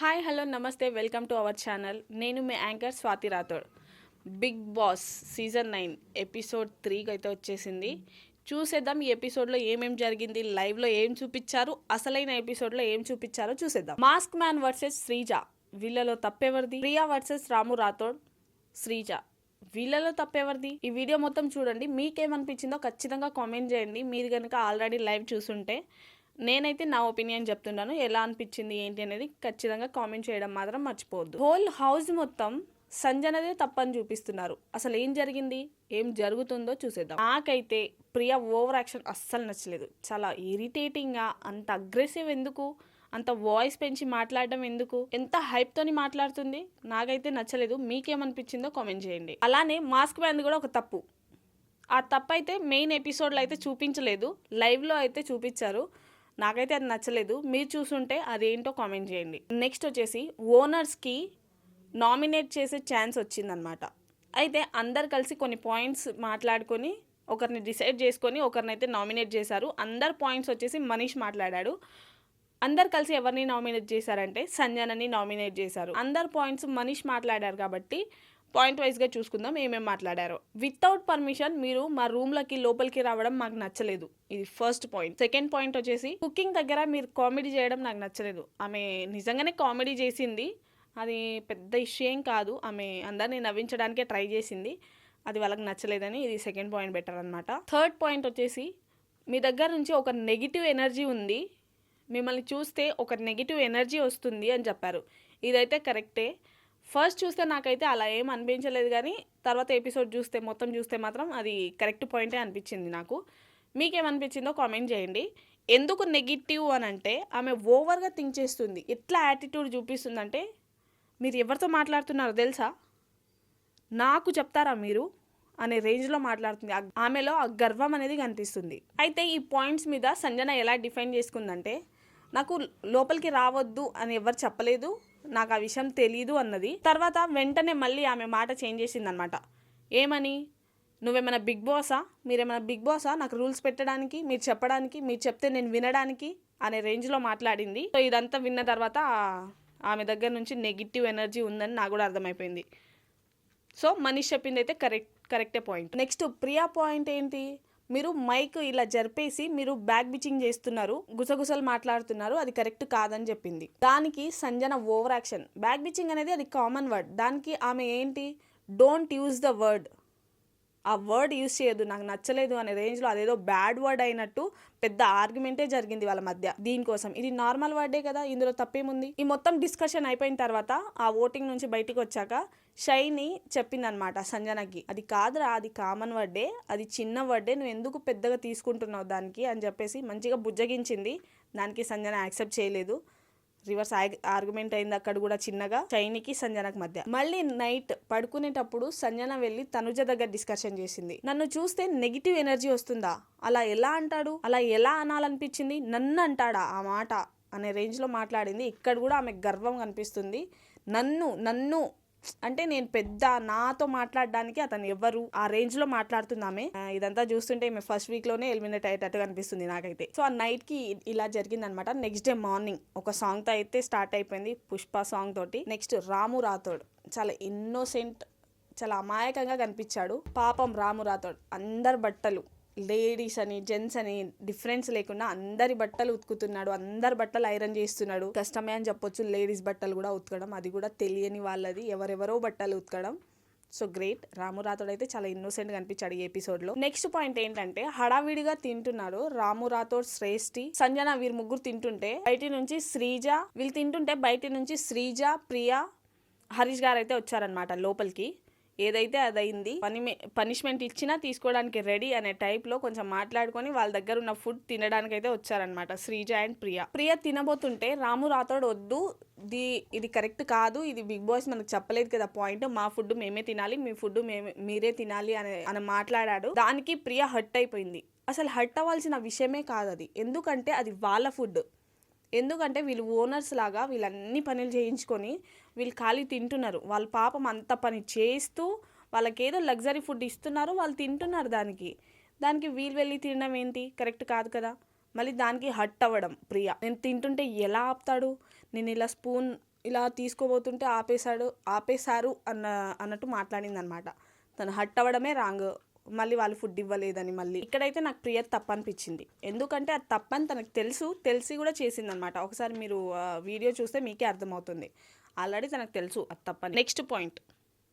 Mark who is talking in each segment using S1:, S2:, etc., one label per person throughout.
S1: Hi hello నమస్తే welcome to our channel. నేను మీ anchor Swathi Rathod. Bigg Boss season nine episode త్రీకి అయితే వచ్చేసింది. చూసేద్దాం ఈ ఎపిసోడ్లో ఏమేం జరిగింది లైవ్లో ఏం చూపించారు అసలైన ఎపిసోడ్లో ఏం చూపించారో చూసేద్దాం. మాస్క్ మ్యాన్ వర్సెస్ శ్రీజ వీళ్ళలో తప్పెవరిది? ప్రియా వర్సెస్ రాము రాథోడ్ శ్రీజ వీళ్ళలో తప్పెవరిది? ఈ వీడియో మొత్తం చూడండి మీకేమనిపించిందో ఖచ్చితంగా కామెంట్ చేయండి. మీరు కనుక ఆల్రెడీ లైవ్ చూసుంటే నేనైతే నా ఒపీనియన్ చెప్తున్నాను ఎలా అనిపించింది ఏంటి అనేది ఖచ్చితంగా కామెంట్ చేయడం మాత్రం మర్చిపోవద్దు. హోల్ హౌస్ మొత్తం సంజనదే తప్పని చూపిస్తున్నారు. అసలు ఏం జరిగింది ఏం జరుగుతుందో చూసేద్దాం. నాకైతే ప్రియ ఓవర్ యాక్షన్ అస్సలు నచ్చలేదు. చాలా ఇరిటేటింగ్గా అంత అగ్రెసివ్ ఎందుకు? అంత వాయిస్ పెంచి మాట్లాడడం ఎందుకు? ఎంత హైప్తోని మాట్లాడుతుంది? నాకైతే నచ్చలేదు. మీకేమనిపించిందో కామెంట్ చేయండి. అలానే మాస్క్ బ్యాండ్ కూడా ఒక తప్పు. ఆ తప్పు అయితే మెయిన్ ఎపిసోడ్లో అయితే చూపించలేదు. లైవ్లో అయితే చూపించారు. నాకైతే అది నచ్చలేదు. మీరు చూసుంటే అదేంటో కామెంట్ చేయండి. నెక్స్ట్ వచ్చేసి ఓనర్స్కి నామినేట్ చేసే ఛాన్స్ వచ్చిందనమాట అయితే అందరు కలిసి కొన్ని పాయింట్స్ మాట్లాడుకొని ఒకరిని డిసైడ్ చేసుకొని ఒకరినైతే నామినేట్ చేశారు. అందరు పాయింట్స్ వచ్చేసి మనీష్ మాట్లాడాడు. అందరు కలిసి ఎవరిని నామినేట్ చేశారంటే సంజనని నామినేట్ చేశారు. అందరు పాయింట్స్ మనీష్ మాట్లాడారు కాబట్టి పాయింట్ వైజ్గా చూసుకుందాం ఏమేమి మాట్లాడారో. వితౌట్ పర్మిషన్ మీరు మా రూమ్లకి లోపలికి రావడం మాకు నచ్చలేదు. ఇది ఫస్ట్ పాయింట్ సెకండ్ పాయింట్ వచ్చేసి కుకింగ్ దగ్గర మీరు కామెడీ చేయడం నాకు నచ్చలేదు. ఆమె నిజంగానే కామెడీ చేసింది. అది పెద్ద ఇష్యూ ఏం కాదు. ఆమె అందరినీ నవ్వించడానికే ట్రై చేసింది. అది వాళ్ళకి నచ్చలేదని ఇది సెకండ్ పాయింట్ బెటర్ అనమాట థర్డ్ పాయింట్ వచ్చేసి మీ దగ్గర నుంచి ఒక నెగిటివ్ ఎనర్జీ ఉంది. మిమ్మల్ని చూస్తే ఒక నెగిటివ్ ఎనర్జీ వస్తుంది అని చెప్పారు. ఇదైతే కరెక్టే ఫస్ట్ చూస్తే నాకైతే అలా ఏం అనిపించలేదు కానీ తర్వాత ఎపిసోడ్ చూస్తే మొత్తం చూస్తే మాత్రం అది కరెక్ట్ పాయింటే అనిపించింది నాకు. మీకేమనిపించిందో కామెంట్ చేయండి. ఎందుకు నెగిటివ్ అని అంటే ఆమె ఓవర్గా థింక్ చేస్తుంది. ఎట్లా యాటిట్యూడ్ చూపిస్తుందంటే మీరు ఎవరితో మాట్లాడుతున్నారో తెలుసా? నాకు చెప్తారా మీరు? అనే రేంజ్లో మాట్లాడుతుంది. ఆమెలో ఆ గర్వం అనేది కనిపిస్తుంది. అయితే ఈ పాయింట్స్ మీద సంజన ఎలా డిఫైన్ చేసుకుందంటే నాకు లోపలికి రావద్దు అని ఎవరు చెప్పలేదు. నాకు ఆ విషయం తెలీదు అన్నది. తర్వాత వెంటనే మళ్ళీ ఆమె మాట చేంజ్ చేసింది అనమాట ఏమని? నువ్వేమైనా బిగ్ బాసా? మీరేమైనా బిగ్ బాసా? నాకు రూల్స్ పెట్టడానికి మీరు చెప్పడానికి మీరు చెప్తే నేను వినడానికి అనే రేంజ్లో మాట్లాడింది. సో ఇదంతా విన్న తర్వాత ఆమె దగ్గర నుంచి నెగిటివ్ ఎనర్జీ ఉందని నాకు కూడా అర్థమైపోయింది. సో మనీష్ చెప్పింది అయితే కరెక్ట్ కరెక్టే పాయింట్. నెక్స్ట్ ప్రియా పాయింట్ ఏంటి? మీరు మైక్ ఇలా జరిపేసి మీరు బ్యాక్ బిచింగ్ చేస్తున్నారు గుసగుసలు మాట్లాడుతున్నారు అది కరెక్ట్ కాదని చెప్పింది. దానికి Sanjana over action back bitching అనేది అది కామన్ వర్డ్ దానికి ఆమె ఏంటి? డోంట్ యూజ్ ద వర్డ్ ఆ వర్డ్ యూజ్ చేయదు నాకు నచ్చలేదు అనే రేంజ్లో అదేదో బ్యాడ్ వర్డ్ అయినట్టు పెద్ద ఆర్గ్యుమెంటే జరిగింది వాళ్ళ మధ్య దీనికోసం. ఇది నార్మల్ వర్డే కదా ఇందులో తప్పేముంది? ఈ మొత్తం డిస్కషన్ అయిపోయిన తర్వాత ఆ ఓటింగ్ నుంచి బయటికి వచ్చాక షైని చెప్పిందనమాట సంజనకి అది కాదురా అది కామన్ వర్డే అది చిన్న వర్డే నువ్వు ఎందుకు పెద్దగా తీసుకుంటున్నావు దానికి? అని చెప్పేసి మంచిగా బుజ్జగించింది. దానికి సంజన యాక్సెప్ట్ చేయలేదు. రివర్స్ ఆర్గ్యుమెంట్ అయింది అక్కడ కూడా చిన్నగా చైనికి సంజనకు మధ్య. మళ్ళీ నైట్ పడుకునేటప్పుడు సంజన వెళ్ళి తనుజ దగ్గర డిస్కషన్ చేసింది. నన్ను చూస్తే నెగిటివ్ ఎనర్జీ వస్తుందా? అలా ఎలా అంటాడు? అలా ఎలా అనాలనిపించింది? నన్ను అంటాడా ఆ మాట? అనే రేంజ్లో మాట్లాడింది. ఇక్కడ కూడా ఆమె గర్వం కనిపిస్తుంది. నన్ను నన్ను అంటే నేను పెద్ద నాతో మాట్లాడడానికి అతను ఎవ్వరు ఆ రేంజ్లో మాట్లాడుతున్నామే ఇదంతా చూస్తుంటే మేము ఫస్ట్ వీక్లోనే ఎలిమినేట్ అయ్యేటట్టు కనిపిస్తుంది నాకైతే. సో ఆ నైట్కి ఇలా జరిగింది అనమాట నెక్స్ట్ డే మార్నింగ్ ఒక సాంగ్తో అయితే స్టార్ట్ అయిపోయింది పుష్ప సాంగ్ తోటి. నెక్స్ట్ రాము రాథోడ్. చాలా ఇన్నోసెంట్ చాలా అమాయకంగా కనిపించాడు. పాపం రాము రాథోడ్. అందరి బట్టలు లేడీస్ అని జెంట్స్ అని డిఫరెన్స్ లేకుండా అందరి బట్టలు ఉతుకుతున్నాడు అందరి బట్టలు ఐరన్ చేస్తున్నాడు. కష్టమే అని చెప్పొచ్చు లేడీస్ బట్టలు కూడా ఉతకడం అది కూడా తెలియని వాళ్ళది ఎవరెవరో బట్టలు ఉతకడం. So great. రాము రాథోడ్ అయితే చాలా ఇన్నోసెంట్ కనిపించాడు ఈ ఎపిసోడ్లో నెక్స్ట్ పాయింట్ ఏంటంటే హడావిడిగా తింటున్నారు రాము రాథోడ్ శ్రేష్ఠి. సంజన వీరు ముగ్గురు తింటుంటే బయట నుంచి శ్రీజ వీళ్ళు తింటుంటే బయట నుంచి శ్రీజ ప్రియా హరీష్ గారు అయితే వచ్చారనమాట లోపలికి. ఏదైతే అదైంది పని పనిష్మెంట్ ఇచ్చినా తీసుకోవడానికి రెడీ అనే టైప్లో కొంచెం మాట్లాడుకొని వాళ్ళ దగ్గర ఉన్న ఫుడ్ తినడానికి అయితే వచ్చారనమాట శ్రీజ అండ్ ప్రియ. ప్రియ తినబోతుంటే రాము రాథోడ్ వద్దు ది ఇది కరెక్ట్ కాదు ఇది బిగ్ బాస్ మనకు చెప్పలేదు కదా పాయింట్ మా ఫుడ్ మేమే తినాలి మీ ఫుడ్ మేమే మీరే తినాలి అని అని మాట్లాడాడు. దానికి ప్రియ హట్ అయిపోయింది. అసలు హట్ అవ్వాల్సిన విషయమే కాదు అది ఎందుకంటే అది వాళ్ళ ఫుడ్ ఎందుకంటే వీళ్ళు ఓనర్స్ లాగా వీళ్ళన్ని పనులు చేయించుకొని వీళ్ళు ఖాళీ తింటున్నారు. వాళ్ళ పాపం అంత పని చేస్తూ వాళ్ళకి ఏదో లగ్జరీ ఫుడ్ ఇస్తున్నారు వాళ్ళు తింటున్నారు దానికి. దానికి వీళ్ళు వెళ్ళి తినడం ఏంటి? కరెక్ట్ కాదు కదా. మళ్ళీ దానికి హట్ అవ్వడం ప్రియ. నేను తింటుంటే ఎలా ఆపుతాడు? నేను ఇలా స్పూన్ ఇలా తీసుకోబోతుంటే ఆపేశాడు ఆపేశారు అన్న అన్నట్టు మాట్లాడింది అనమాట తను హట్ అవ్వడమే రాంగ్. మళ్ళీ వాళ్ళు ఫుడ్ ఇవ్వలేదని మళ్ళీ. ఇక్కడైతే నాకు ప్రియ తప్పు అనిపించింది. ఎందుకంటే అది తప్పని తనకు తెలుసు తెలిసి కూడా చేసింది అనమాట ఒకసారి మీరు వీడియో చూస్తే మీకే అర్థమవుతుంది. ఆల్రెడీ తనకు తెలుసు అది తప్పని next point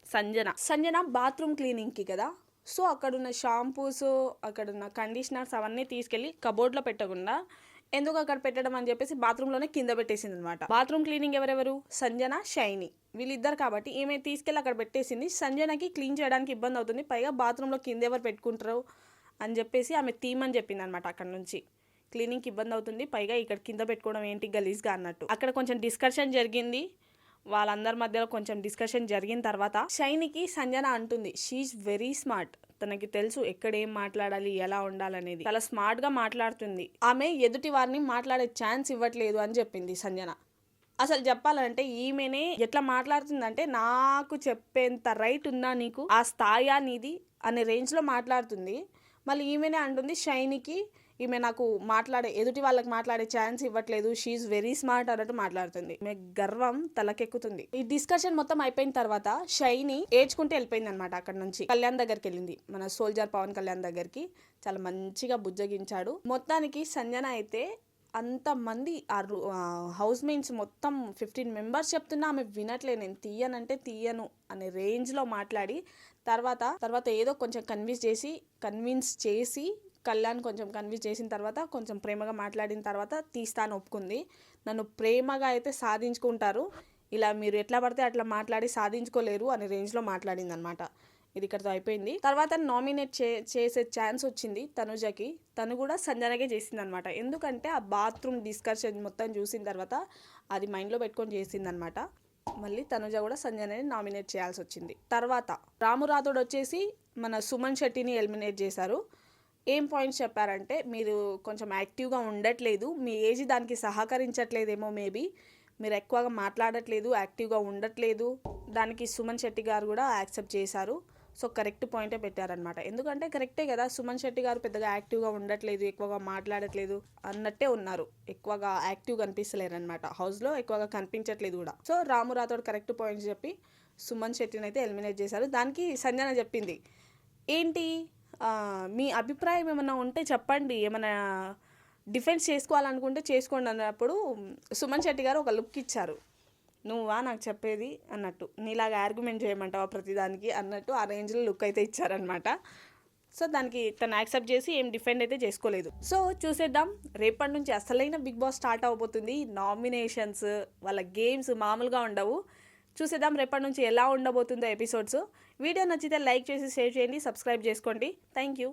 S1: Sanjana. Sanjana bathroom క్లీనింగ్కి కదా? సో అక్కడున్న షాంపూస్ అక్కడున్న కండిషనర్స్ అవన్నీ తీసుకెళ్ళి కబోర్డ్లో పెట్టకుండా ఎందుకు అక్కడ పెట్టడం అని చెప్పేసి బాత్రూంలోనే కింద పెట్టేసింది అనమాట బాత్రూమ్ క్లీనింగ్ ఎవరెవరు? సంజన షైని. వీళ్ళిద్దరు కాబట్టి ఈమె తీసుకెళ్ళి అక్కడ పెట్టేసింది. సంజనకి క్లీన్ చేయడానికి ఇబ్బంది అవుతుంది. పైగా బాత్రూంలో కింద ఎవరు పెట్టుకుంటారు అని చెప్పేసి ఆమె తీమని చెప్పింది అనమాట అక్కడ నుంచి. క్లీనింగ్కి ఇబ్బంది అవుతుంది. పైగా ఇక్కడ కింద పెట్టుకోవడం ఏంటి గలీజ్గా అన్నట్టు. అక్కడ కొంచెం డిస్కషన్ జరిగింది. వాళ్ళందరి మధ్యలో కొంచెం డిస్కషన్ జరిగిన తర్వాత షైనికి సంజన అంటుంది షీఈ్ వెరీ స్మార్ట్ తనకి తెలుసు ఎక్కడ ఏం మాట్లాడాలి ఎలా ఉండాలనేది. చాలా స్మార్ట్గా మాట్లాడుతుంది. ఆమె ఎదుటి వారిని మాట్లాడే ఛాన్స్ ఇవ్వట్లేదు అని చెప్పింది సంజన. అసలు చెప్పాలంటే ఈమెనే ఎట్లా మాట్లాడుతుందంటే నాకు చెప్పేంత రైట్ ఉందా నీకు? ఆ స్థాయా నీది? అనే రేంజ్లో మాట్లాడుతుంది. మళ్ళీ ఈమెనే అంటుంది షైనికి ఈమె నాకు మాట్లాడే ఎదుటి వాళ్ళకి మాట్లాడే ఛాన్స్ ఇవ్వట్లేదు. షీఈ్ వెరీ స్మార్ట్ అన్నట్టు మాట్లాడుతుంది. ఈమె గర్వం తలకెక్కుతుంది. ఈ డిస్కషన్ మొత్తం అయిపోయిన తర్వాత షైని ఏడ్చుకుంటూ వెళ్ళిపోయింది అనమాట అక్కడ నుంచి. కళ్యాణ్ దగ్గరికి వెళ్ళింది. మన సోల్జర్ పవన్ కళ్యాణ్ దగ్గరికి. చాలా మంచిగా బుజ్జగించాడు. మొత్తానికి సంజన అయితే అంతమంది ఆ హౌస్ మేట్స్ మొత్తం ఫిఫ్టీన్ మెంబర్స్ చెప్తున్నా ఆమె వినట్లే నేను తీయనంటే తీయను అనే రేంజ్లో మాట్లాడి తర్వాత తర్వాత ఏదో కొంచెం కన్విన్స్ చేసి కన్విన్స్ చేసి కళ్యాణ్ కొంచెం కన్విన్స్ చేసిన తర్వాత కొంచెం ప్రేమగా మాట్లాడిన తర్వాత తీస్తాను ఒప్పుకుంది. నన్ను ప్రేమగా అయితే సాధించుకుంటారు. ఇలా మీరు ఎట్లా పడితే అట్లా మాట్లాడి సాధించుకోలేరు అనే రేంజ్లో మాట్లాడింది అనమాట ఇది ఇక్కడతో అయిపోయింది. తర్వాత నామినేట్ చే చేసే ఛాన్స్ వచ్చింది తనుజకి. తను కూడా సంజనకే చేసింది అనమాట ఎందుకంటే ఆ బాత్రూమ్ డిస్కషన్ మొత్తం చూసిన తర్వాత అది మైండ్లో పెట్టుకొని చేసింది అనమాట మళ్ళీ తనుజ కూడా సంజనని నామినేట్ చేయాల్సి వచ్చింది. తర్వాత రాము రాథోడ్ వచ్చేసి మన సుమన్ శెట్టిని ఎలిమినేట్ చేశారు. ఏం పాయింట్స్ చెప్పారంటే మీరు కొంచెం యాక్టివ్గా ఉండట్లేదు మీ ఏజ్ దానికి సహకరించట్లేదేమో మేబీ మీరు ఎక్కువగా మాట్లాడట్లేదు యాక్టివ్గా ఉండట్లేదు దానికి సుమన్ శెట్టి గారు కూడా యాక్సెప్ట్ చేశారు. సో కరెక్ట్ పాయింటే పెట్టారనమాట ఎందుకంటే కరెక్టే కదా సుమన్ శెట్టి గారు పెద్దగా యాక్టివ్గా ఉండట్లేదు ఎక్కువగా మాట్లాడట్లేదు అన్నట్టే ఉన్నారు. ఎక్కువగా యాక్టివ్ కనిపిస్తలేరు అనమాట హౌస్లో ఎక్కువగా కనిపించట్లేదు కూడా. So Ramu Rathod correct points చెప్పి సుమన్ శెట్టిని అయితే ఎలిమినేట్ చేశారు. దానికి సంజన చెప్పింది ఏంటి? మీ అభిప్రాయం ఏమైనా ఉంటే చెప్పండి. ఏమైనా డిఫెన్స్ చేసుకోవాలనుకుంటే చేసుకోండి అన్నప్పుడు సుమన్ శెట్టి గారు ఒక లుక్ ఇచ్చారు. నువ్వా? నాకు చెప్పేది అన్నట్టు. నీలాగా ఆర్గ్యుమెంట్ చేయమంటావా ప్రతిదానికి అన్నట్టు ఆ రేంజ్లో లుక్ అయితే ఇచ్చారనమాట సో దానికి తను యాక్సెప్ట్ చేసి ఏం డిఫెండ్ అయితే చేసుకోలేదు. సో చూసేద్దాం. రేపటి నుంచి అసలైన బిగ్ బాస్ స్టార్ట్ అవబోతుంది. నామినేషన్స్ వాళ్ళ గేమ్స్ మామూలుగా ఉండవు. చూసేద్దాం రేపటి నుంచి ఎలా ఉండబోతుందో ఎపిసోడ్స్. వీడియో నచ్చితే లైక్ చేసి షేర్ చేయండి సబ్స్క్రైబ్ చేసుకోండి. Thank you